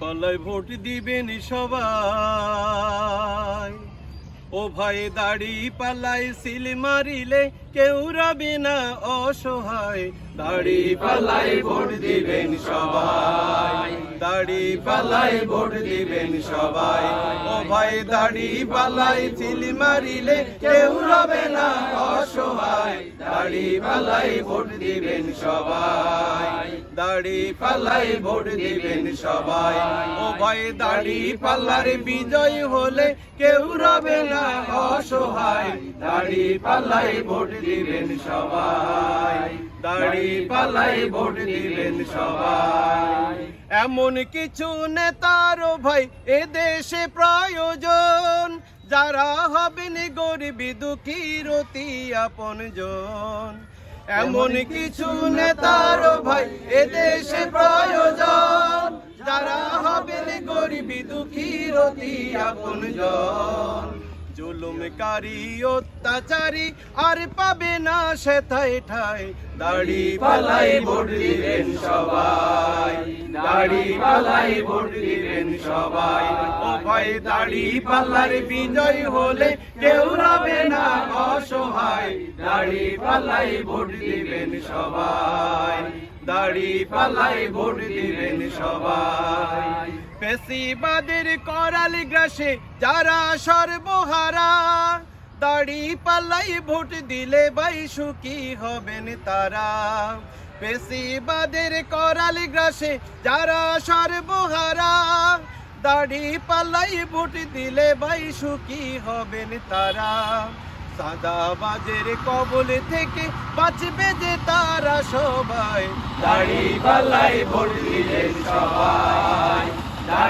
পাল্লায় ভোট দিবেন সবাই। ও ভাই, দাড়ি পাল্লাই সিল মারিলে কেউ রবে না অসহায়। দাড়ি পাল্লাই ভোট দিবেন সবাই। দাড়ি পাল্লাই ভোট দিবেন সবাই। ও ভাই, দাড়ি পাল্লাই সিল মারিলে কেউ রবে না অসহায়। দাড়ি পাল্লাই ভোট দিবেন সবাই। দাড়ি পাল্লাই ভোট দিবেন সবাই। ও ভাই, দাড়ি পাল্লার বিজয় হলে কেউ রবে না অসহায়। দাড়ি পাল্লাই ভোট দিবেন সবাই। দাড়ি পাল্লাই ভোট দিবেন সবাই। এমন কিছু নেতার ভাই, এ দেশে প্রয়োজন। যারা হবেন গরিব দুঃখীর অতি আপনজন। এমন কিছু নেতার ভাই এদেশে দেশে প্রয়োজন। যারা হবেন গরিব দুঃখীর অতি আপনজন জুলুমকারী, অত্যাচারী, আর পাবে না সে ঠাই ঠাই। দাড়ি পালাই ভোট দিবেন সবাই, দাড়ি পালাই ভোট দিবেন সবাই। ও ভাই দাড়ি পাল্লার বিজয় হলে কেউ রবে না অসহায়। দাড়ি পাল্লাই ভোট দিবেন সবাই, দাড়ি পাল্লাই ভোট দিবেন সবাই। পেশিবাদের করাল গ্রাসে যারা সর্বহারা, দাড়ি পাল্লাই ভোট দিলে বাই সুখী হবেন তারা। পেশিবাদের করাল গ্রাসে যারা সর্বহারা, দাড়ি পাল্লাই ভোট দিলে বাই সুখী হবেন তারা। সাদাবাজের কবল থেকে বাঁচবে যে তারা সবাই, দাড়ি পাল্লাই ভোট দিলেন সবাই।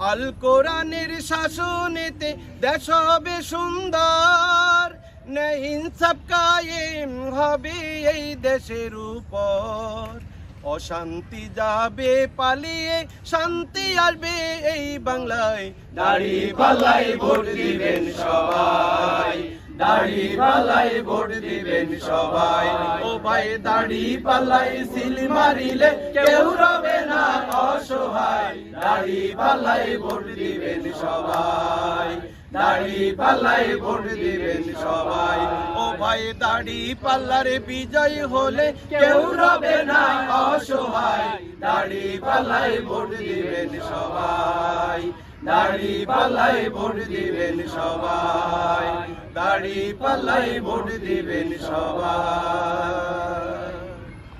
আল কোরআনের শাসনেতে দেশ হবে সুন্দর ইনসাফ কায়েম হবে এই দেশের উপর। অশান্তি যাবে, পালিয়ে শান্তি আসবে এই বাংলায়। দাড়ি পাল্লাই ভোট দিবেন সবাই। দাড়ি পাল্লাই ভোট দিবেন সবাই। ও ভাই দাড়ি পাল্লাই সিল মারিলে কেউ রবে না অসহায়। দাড়ি পাল্লাই ভোট দিবেন সবাই। দাড়ি পাল্লাই ভোট দিবেন সবাই। ও ভাই দাড়ি পাল্লার বিজয় হলে কেউ রবে না অসহায়। দাড়ি পাল্লাই ভোট দিবেন সবাই। দাড়ি পাল্লাই ভোট দিবেন সবাই। দাড়ি পাল্লাই ভোট দিবেন সবাই।